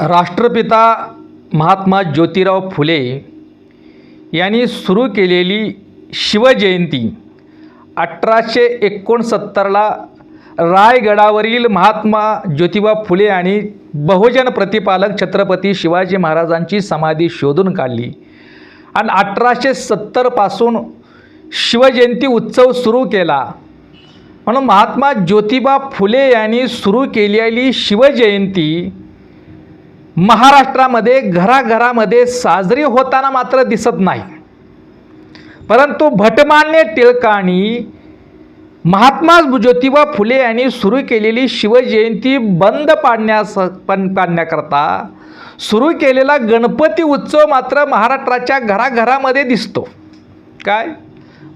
राष्ट्रपिता महात्मा ज्योतिराव फुले यांनी सुरू केलेली शिवजयंती अठराशे एकोणसत्तरला रायगडावरील महात्मा ज्योतिबा फुले आणि बहुजन प्रतिपालक छत्रपती शिवाजी महाराजांची समाधी शोधून काढली. आणि अठराशे सत्तरपासून शिवजयंती उत्सव सुरू केला. म्हणून महात्मा ज्योतिबा फुले यांनी सुरू केलेली शिवजयंती महाराष्ट्रामध्ये घराघरामध्ये साजरी होताना मात्र दिसत नाही. परंतु भटमान्य टिळकांनी महात्मा ज्योतिबा फुले यांनी सुरू केलेली शिवजयंती बंद पाडण्यास पण पाडण्याकरता सुरू केलेला गणपती उत्सव मात्र महाराष्ट्राच्या घराघरामध्ये दिसतो. काय?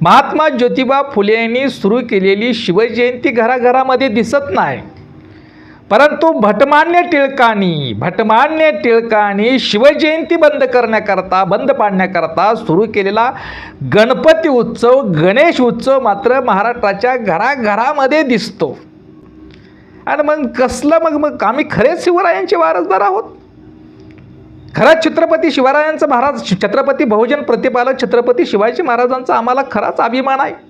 महात्मा ज्योतिबा फुले यांनी सुरू केलेली शिवजयंती घराघरामध्ये दिसत नाही. परंतु भटमान्य टिळकांनी भटमान्य टिळकांनी शिवजयंती बंद करण्याकरता बंद पाडण्याकरता सुरू केलेला गणपती उत्सव गणेश उत्सव मात्र महाराष्ट्राच्या घराघरामध्ये दिसतो. आणि मग कसलं मग मग आम्ही खरेच शिवरायांचे वारसदार आहोत? खरंच छत्रपती शिवरायांचा महाराज छत्रपती बहुजन प्रतिपालक छत्रपती शिवाजी महाराजांचा आम्हाला खराच अभिमान आहे.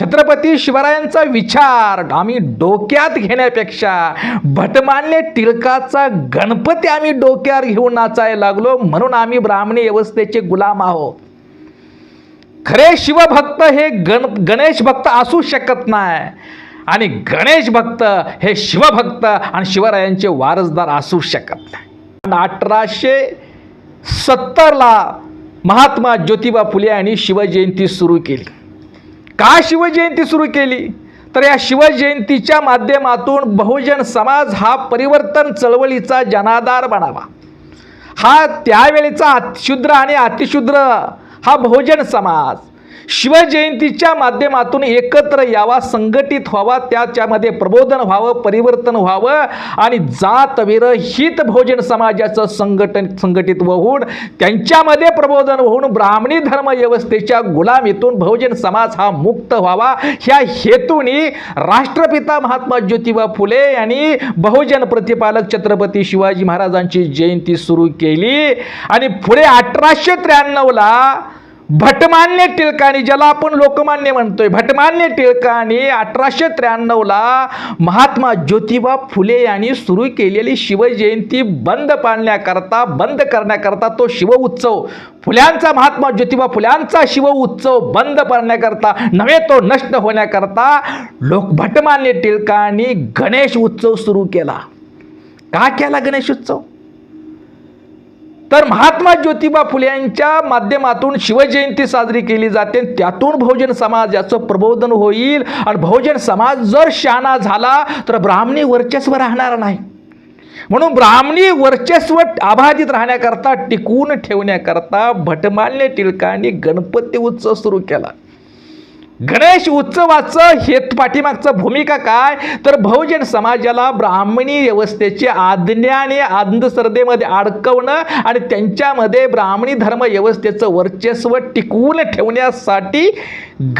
छत्रपती शिवरायांचा विचार आम्ही डोक्यात घेण्यापेक्षा भटमान्य टिळकाचा गणपती आम्ही डोक्यावर घेऊन नाचायला लागलो म्हणून आम्ही ब्राह्मणी व्यवस्थेचे गुलाम आहोत. खरे शिवभक्त हे गण गणेश भक्त असू शकत नाही. आणि गणेश भक्त हे शिवभक्त आणि शिवरायांचे वारसदार असू शकत नाही. अठराशे सत्तरला महात्मा ज्योतिबा फुले यांनी शिवजयंती सुरू केली. का शिवजयंती सुरू केली? तर या शिवजयंतीच्या माध्यमातून बहुजन समाज हा परिवर्तन चळवळीचा जनाधार बनावा. हा त्यावेळेचा अतिशुद्र आणि अतिशूद्र हा बहुजन समाज. शिवजयंतीच्या माध्यमातून एकत्र यावा संघटित व्हावा त्याच्यामध्ये प्रबोधन व्हावं परिवर्तन व्हावं आणि जातविरहित भोजन समाजाचं संघटन संघटित होऊन त्यांच्यामध्ये प्रबोधन होऊन ब्राह्मणी धर्म व्यवस्थेच्या गुलामीतून बहुजन समाज हा मुक्त व्हावा. ह्या हेतूने राष्ट्रपिता महात्मा ज्योतिबा फुले यांनी बहुजन प्रतिपालक छत्रपती शिवाजी महाराजांची जयंती सुरू केली आणि पुढे अठराशे त्र्याण्णवला भटमान्य टिळकांनी ज्याला आपण लोकमान्य म्हणतोय भटमान्य टिळकांनी अठराशे त्र्याण्णवला महात्मा ज्योतिबा फुले यांनी सुरू केलेली शिवजयंती बंद पाडण्याकरता बंद करण्याकरता तो शिव उत्सव फुल्यांचा महात्मा ज्योतिबा फुल्यांचा शिव उत्सव बंद पाडण्याकरता नव्हे तो नष्ट होण्याकरता लोक भटमान्य टिळकांनी गणेश उत्सव सुरू केला. का केला गणेश उत्सव? तर महात्मा ज्योतिबा फुले यांच्या माध्यमातून शिवजयंती साजरी केली जाते. त्यातून बहुजन समाजाचं प्रबोधन होईल. आणि बहुजन समाज जर शहाणा झाला तर ब्राह्मणी वर्चस्व राहणार नाही. म्हणून ब्राह्मणी वर्चस्व अबाधित राहण्याकरता टिकवून ठेवण्याकरता भटमान्य टिळकांनी गणपती उत्सव सुरू केला. गणेश उत्सवाचं हे पाठीमागचं भूमिका काय? तर बहुजन समाजाला ब्राह्मणी व्यवस्थेचे आज्ञाने अंधश्रद्धेमध्ये अडकवणं आणि त्यांच्यामध्ये ब्राह्मणी धर्म व्यवस्थेचं वर्चस्व टिकवून ठेवण्यासाठी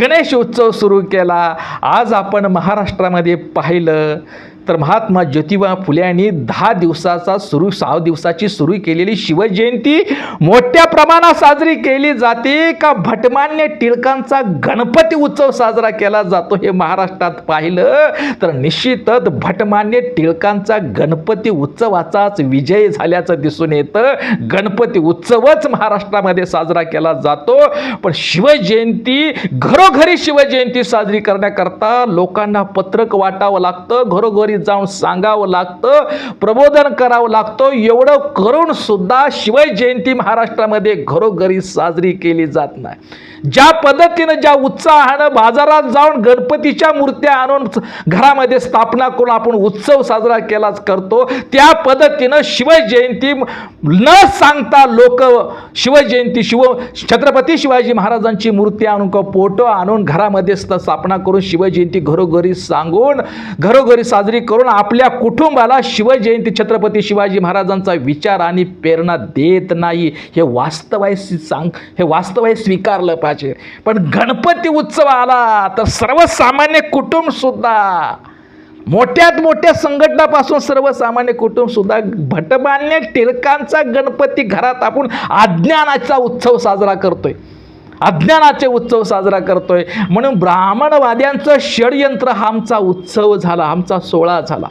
गणेश उत्सव सुरू केला. आज आपण महाराष्ट्रामध्ये पाहिलं तर महात्मा ज्योतिबा फुले यांनी दहा दिवसाचा सुरू सहा दिवसाची सुरू केलेली शिवजयंती मोठ्या प्रमाणात साजरी केली जाते. का भटमान्य टिळकांचा गणपती उत्सव साजरा केला जातो हे महाराष्ट्रात पाहिलं. तर निश्चितच भटमान्य टिळकांचा गणपती उत्सवाचाच विजय झाल्याचं दिसून येतं. गणपती उत्सवच महाराष्ट्रामध्ये साजरा केला जातो. पण शिवजयंती घरोघरी शिवजयंती साजरी करण्याकरता लोकांना पत्रक वाटावं लागतं. घरोघरी जाऊन सांगावं लागतं प्रबोधन करावं लागतं. एवढं करून सुद्धा शिवजयंती महाराष्ट्रामध्ये घरोघरी साजरी केली जात नाही. ज्या पद्धतीनं ज्या उत्साहानं बाजारात जाऊन गणपतीच्या मूर्त्या आणून घरामध्ये स्थापना करून आपण उत्सव साजरा केलाच करतो त्या पद्धतीनं शिवजयंती न सांगता लोक शिवजयंती शिव छत्रपती शिवाजी महाराजांची मूर्ती आणून का फोटो आणून घरामध्ये स्थापना करून शिवजयंती घरोघरी सांगून घरोघरी साजरी करून आपल्या कुटुंबाला शिवजयंती छत्रपती शिवाजी महाराजांचा विचार आणि प्रेरणा देत नाही. हे वास्तव आहे सांग हे वास्तव आहे स्वीकारलं पाहिजे. पण गणपती उत्सव आला तर सर्वसामान्य कुटुंब सुद्धा मोठ्यात मोठ्या संघटनापासून सर्वसामान्य कुटुंब सुद्धा भटमान्य टिळकांचा गणपती घरात आपण अज्ञानाचा उत्सव साजरा करतोय. अज्ञानाचे उत्सव साजरा करतोय. म्हणून ब्राह्मणवाद्यांचं षडयंत्र हा आमचा उत्सव झाला आमचा सोहळा झाला.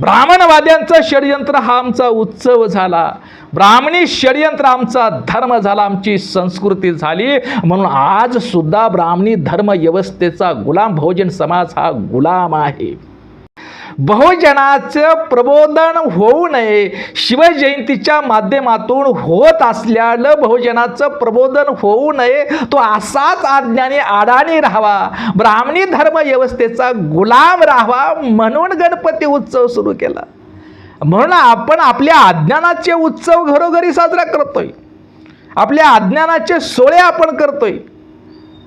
ब्राह्मणवाद्यांचं षडयंत्र हा आमचा उत्सव झाला. ब्राह्मणी षडयंत्र आमचा धर्म झाला आमची संस्कृती झाली. म्हणून आज सुद्धा ब्राह्मणी धर्म व्यवस्थेचा गुलाम बहुजन समाज हा गुलाम आहे. बहुजनाचं प्रबोधन होऊ नये. शिवजयंतीच्या माध्यमातून होत असल्यानं बहुजनाचं प्रबोधन होऊ नये. तो असाच आज्ञाने अडाणी राहावा. ब्राह्मणी धर्म व्यवस्थेचा गुलाम राहावा म्हणून गणपती उत्सव सुरू केला. म्हणून आपण आपल्या अज्ञानाचे उत्सव घरोघरी साजरा करतोय. आपल्या अज्ञानाचे सोळे आपण करतोय.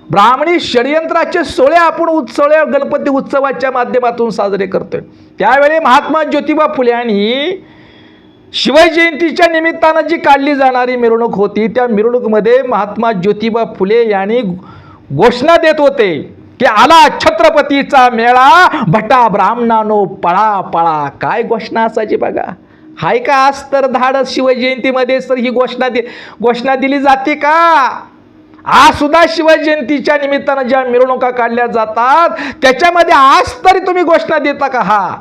ब्राह्मणी षडयंत्राचे सोळे आपण उत्सवळे गणपती उत्सवाच्या माध्यमातून साजरे करतोय. त्यावेळी महात्मा ज्योतिबा फुले यांनी शिवजयंतीच्या निमित्तानं जी काढली जाणारी मिरवणूक होती त्या मिरवणुकीमध्ये महात्मा ज्योतिबा फुले यांनी घोषणा देत होते की आला छत्रपतीचा मेळा भटा ब्राह्मणानो पळा पळा. काय घोषणा असायची बघा. हाय का आज तर धाडस शिवजयंतीमध्ये सर ही घोषणा दि घोषणा दिली जाते का? आज सुद्धा शिवजयंतीच्या निमित्तानं ज्या मिरवणुका काढल्या जातात त्याच्यामध्ये आज तरी तुम्ही घोषणा देता का? हा.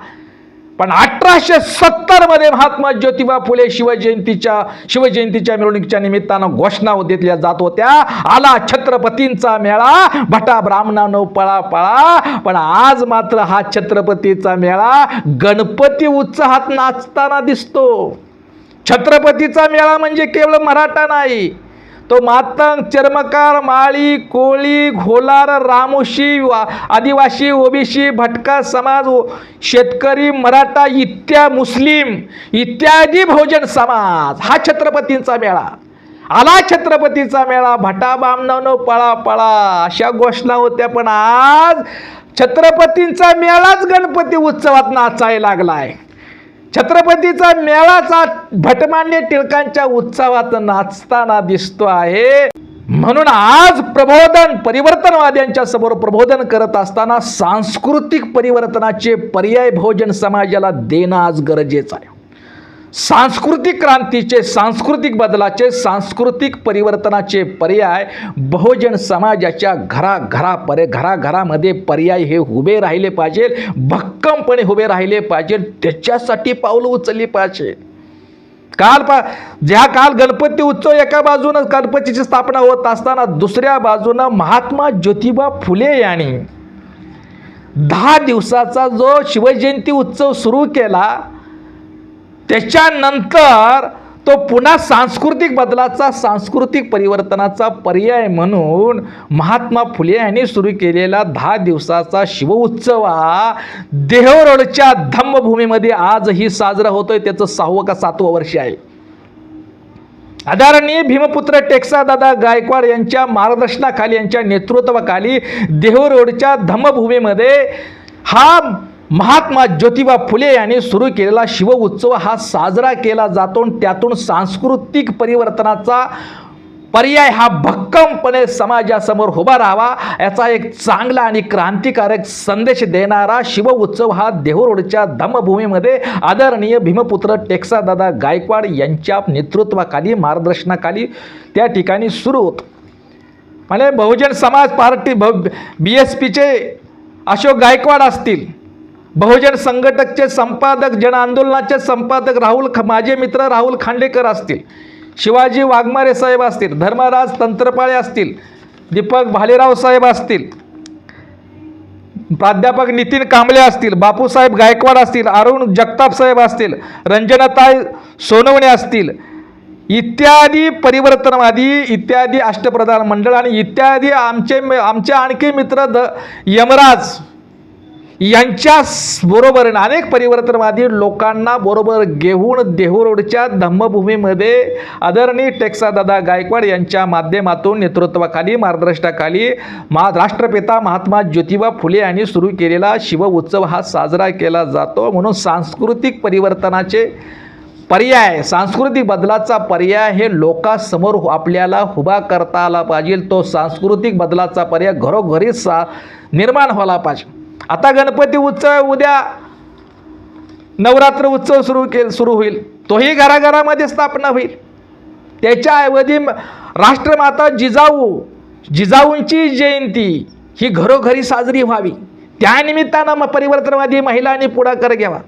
पण अठराशे सत्तरमध्ये महात्मा ज्योतिबा फुले शिवजयंतीच्या शिवजयंतीच्या मिरवणुकीच्या निमित्तानं घोषणा देतल्या जात होत्या. आला छत्रपतींचा मेळा भटा ब्राह्मणानो पळा पळा पण आज मात्र हा छत्रपतीचा मेळा गणपती उत्साहात नाचताना दिसतो. छत्रपतीचा मेळा म्हणजे केवळ मराठा नाही तो मातंग चर्मकार माळी कोळी घोलार रामोशी वा आदिवासी ओबीसी भटका समाज शेतकरी मराठा इत्या मुस्लिम इत्यादी भोजन समाज. हा छत्रपतींचा मेळा. आला छत्रपतीचा मेळा. भटा बामणानो पळा पळा. अशा घोषणा होत्या पण आज छत्रपतींचा मेळाच गणपती उत्सवात नाचायला लागलाय. छत्रपतीचा मेळाचा भटमान्य टिळकांच्या उत्सवात नाचताना दिसतो आहे. म्हणून आज प्रबोधन परिवर्तनवाद्यांच्या समोर प्रबोधन करत असताना सांस्कृतिक परिवर्तनाचे पर्याय भोजन समाजाला देणं आज गरजेचं आहे. सांस्कृतिक क्रांतीचे सांस्कृतिक बदलाचे सांस्कृतिक परिवर्तनाचे पर्याय बहुजन समाजाच्या घराघरा परे घराघरामध्ये पर्याय हे उभे राहिले पाहिजे भक्कमपणे उभे राहिले पाहिजे त्याच्यासाठी पावलं उचलली पाहिजे. काल पा ज्या काल गणपती उत्सव एका बाजूनं गणपतीची स्थापना होत असताना दुसऱ्या बाजूनं महात्मा ज्योतिबा फुले यांनी दहा दिवसाचा जो शिवजयंती उत्सव सुरू केला त्याच्यानंतर तो पुन्हा सांस्कृतिक बदलाचा सांस्कृतिक परिवर्तनाचा पर्याय म्हणून महात्मा फुले यांनी सुरू केलेला दहा दिवसाचा शिवउत्सव हा देहरोडच्या धम्मभूमीमध्ये आजही साजरा होतोय. त्याचं सहावं का सातवं वर्ष आहे. आदरणीय भीमपुत्र टेक्सा दादा गायकवाड यांच्या मार्गदर्शनाखाली यांच्या नेतृत्वाखाली देहरोडच्या धम्मभूमीमध्ये हा महात्मा ज्योतिबा फुले यांनी सुरू केलेला शिव उत्सव हा साजरा केला जातो आणि त्यातून सांस्कृतिक परिवर्तनाचा पर्याय हा भक्कमपणे समाजासमोर उभा राहावा याचा एक चांगला आणि क्रांतिकारक संदेश देणारा शिव उत्सव हा देहरोडच्या धम्मभूमीमध्ये आदरणीय भीमपुत्र टेक्सादादा गायकवाड यांच्या नेतृत्वाखाली मार्गदर्शनाखाली त्या ठिकाणी सुरू होत. म्हणजे Bahujan Samaj Party B S पीचे अशोक गायकवाड असतील बहुजन संघटकचे संपादक जन आंदोलनाचे संपादक राहुल ख माझे मित्र राहुल खांडेकर असतील. शिवाजी वाघमारे साहेब असतील धर्मराज तंत्रपाळे असतील दीपक भालेराव साहेब असतील प्राध्यापक नितीन कांबळे असतील बापूसाहेब गायकवाड असतील अरुण जगताप साहेब असतील रंजनाताई सोनवणे असतील इत्यादी परिवर्तनवादी इत्यादी अष्टप्रधान मंडळ आणि इत्यादी आमचे आमचे आणखी मित्र द यमराज यांच्या बरोबर अनेक परिवर्तनवादी लोकांना बरोबर घेऊन देहू रोडच्या धम्मभूमीमध्ये आदरणीय टेक्सादादा गायकवाड यांच्या माध्यमातून नेतृत्वाखाली मार्गदर्शनाखाली मा राष्ट्रपिता महात्मा ज्योतिबा फुले यांनी सुरू केलेला शिव उत्सव हा साजरा केला जातो. म्हणून सांस्कृतिक परिवर्तनाचे पर्याय सांस्कृतिक बदलाचा पर्याय हे लोकांसमोर हो-, आपल्याला उभा करता आला पाहिजे. तो सांस्कृतिक बदलाचा पर्याय घरोघरी सा निर्माण व्हायला पाहिजे. आता गणपती उत्सव उद्या नवरात्र उत्सव सुरू केल सुरू होईल. तोही घराघरामध्ये स्थापना होईल. त्याच्याऐवजी राष्ट्रमाता जिजाऊ जिजाऊंची जयंती ही घरोघरी साजरी व्हावी. त्यानिमित्तानं मग परिवर्तनवादी महिलांनी पुढाकार घ्यावा.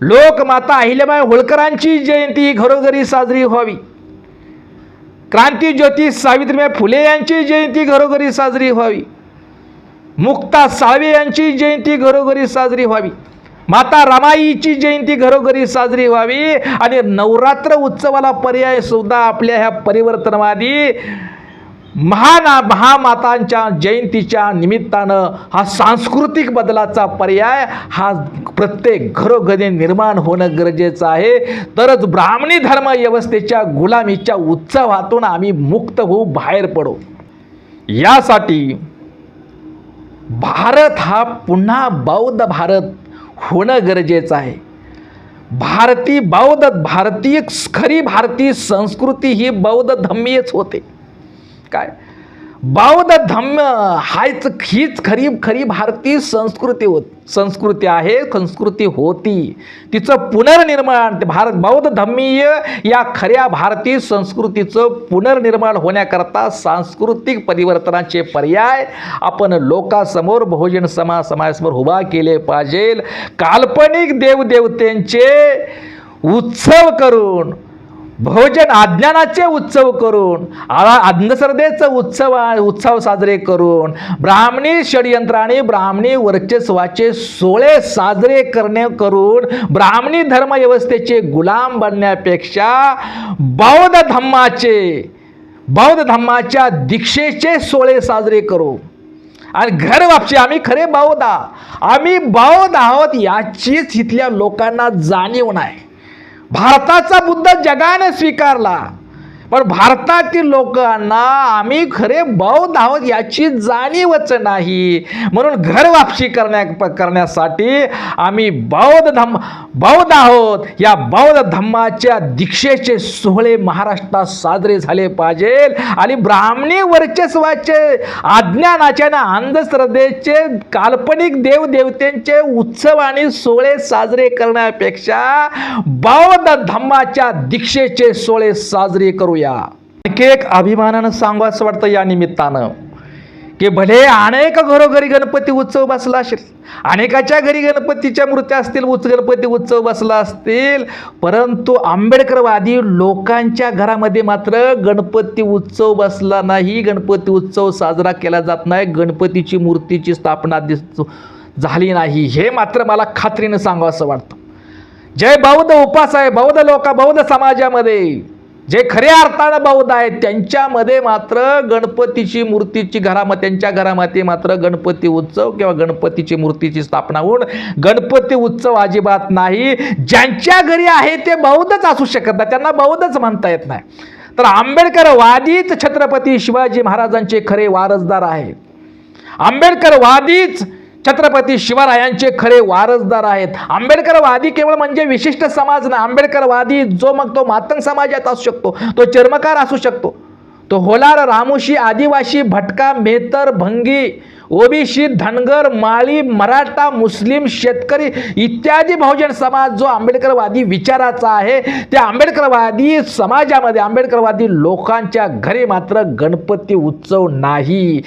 लोकमाता अहिल्याबाई होळकरांची जयंती ही घरोघरी साजरी व्हावी. क्रांतीज्योती सावित्रीबाई फुले यांची जयंती घरोघरी साजरी व्हावी. मुक्ता साळवे यांची जयंती घरोघरी साजरी व्हावी. माता रमाईची जयंती घरोघरी साजरी व्हावी. आणि नवरात्र उत्सवाला पर्याय सुद्धा आपल्या ह्या परिवर्तनवादी महाना महामातांच्या जयंतीच्या निमित्तानं हा सांस्कृतिक बदलाचा पर्याय हा प्रत्येक घरोघरी निर्माण होणं गरजेचं आहे. तरच ब्राह्मणी धर्म व्यवस्थेच्या गुलामीच्या उत्सवातून आम्ही मुक्त होऊ बाहेर पडू. यासाठी भारत हा पुन्हा बौद्ध भारत होणं गरजेचं आहे. भारतीय बौद्ध भारतीय खरी भारतीय संस्कृती ही बौद्ध धम्मीच होते. काय? बौद्ध धम्म हायच हीच खरी खरी भारतीय संस्कृती होत संस्कृती आहे संस्कृती होती. तिचं पुनर्निर्माण ते भारत बौद्ध धम्मीय या खऱ्या भारतीय संस्कृतीचं पुनर्निर्माण होण्याकरता सांस्कृतिक परिवर्तनाचे पर्याय आपण लोकांसमोर बहुजन समाज समाजासमोर उभा केले पाहिजे काल्पनिक देवदेवतेंचे उत्सव करून भोजन अज्ञानाचे उत्सव करून आ- अंधश्रद्धेचं उत्सव उत्सव साजरे करून ब्राह्मणी षडयंत्राने ब्राह्मणी वर्चस्वाचे सोळे साजरे करणे करून ब्राह्मणी धर्मव्यवस्थेचे गुलाम बनण्यापेक्षा बौद्ध धम्माचे बौद्ध धम्माच्या दीक्षेचे सोळे साजरे करू. आणि घर वापशी आम्ही खरे बौद्ध आम्ही बौद्ध आहोत याचीच इथल्या लोकांना जाणीव नाही. भारताचा बुद्ध जगाने स्वीकारला. पण भारतातील लोकांना आम्ही खरे बौद्ध आहोत याची जाणीवच नाही. म्हणून घर वापसी करण्या करण्यासाठी आम्ही बौद्ध धम्म बौद्ध आहोत. या बौद्ध धम्माच्या दीक्षेचे सोहळे महाराष्ट्रात साजरे झाले पाहिजे आणि ब्राह्मणी वर्चस्वाचे अज्ञानाचे ना अंधश्रद्धेचे काल्पनिक देवदेवतेंचे उत्सव आणि सोहळे साजरे करण्यापेक्षा बौद्ध धम्माच्या दीक्षेचे सोहळे साजरे करूया आणखी एक अभिमानानं सांगू असं वाटतं या निमित्तानं की भले अनेक घरोघरी गणपती उत्सव बसला असेल अनेकाच्या घरी गणपतीच्या मूर्त्या असतील उच्च गणपती उत्सव बसला असतील परंतु आंबेडकरवादी लोकांच्या घरामध्ये मात्र गणपती उत्सव बसला नाही गणपती उत्सव साजरा केला जात नाही गणपतीची मूर्तीची स्थापना दिस झाली नाही. हे मात्र मला खात्रीनं सांगावं असं वाटतं. जय बौद्ध उपास आहे बौद्ध लोका बौद्ध समाजामध्ये. जे खऱ्या अर्थानं बौद्ध आहेत त्यांच्यामध्ये मात्र गणपतीची मूर्तीची घरामध्ये त्यांच्या घरामध्ये मात्र गणपती उत्सव किंवा गणपतीची मूर्तीची स्थापना होऊन गणपती उत्सव अजिबात नाही. ज्यांच्या घरी आहे ते बौद्धच असू शकत नाही त्यांना बौद्धच म्हणता येत नाही. तर आंबेडकरवादीच छत्रपती शिवाजी महाराजांचे खरे वारसदार आहेत. आंबेडकरवादीच छत्रपती शिवरायांचे खरे वारसदार आहेत. आंबेडकरवादी केवळ म्हणजे विशिष्ट समाज ना आंबेडकरवादी जो मग तो मातंग समाजात असू शकतो तो चर्मकार असू शकतो तो होलार रामोशी आदिवासी भटका मेहतर भंगी ओबीसी धनगर माळी मराठा मुस्लिम शेतकरी इत्यादी बहुजन समाज जो आंबेडकरवादी विचाराचा आहे त्या आंबेडकरवादी समाजामध्ये आंबेडकरवादी लोकांच्या घरी मात्र गणपती उत्सव नाही.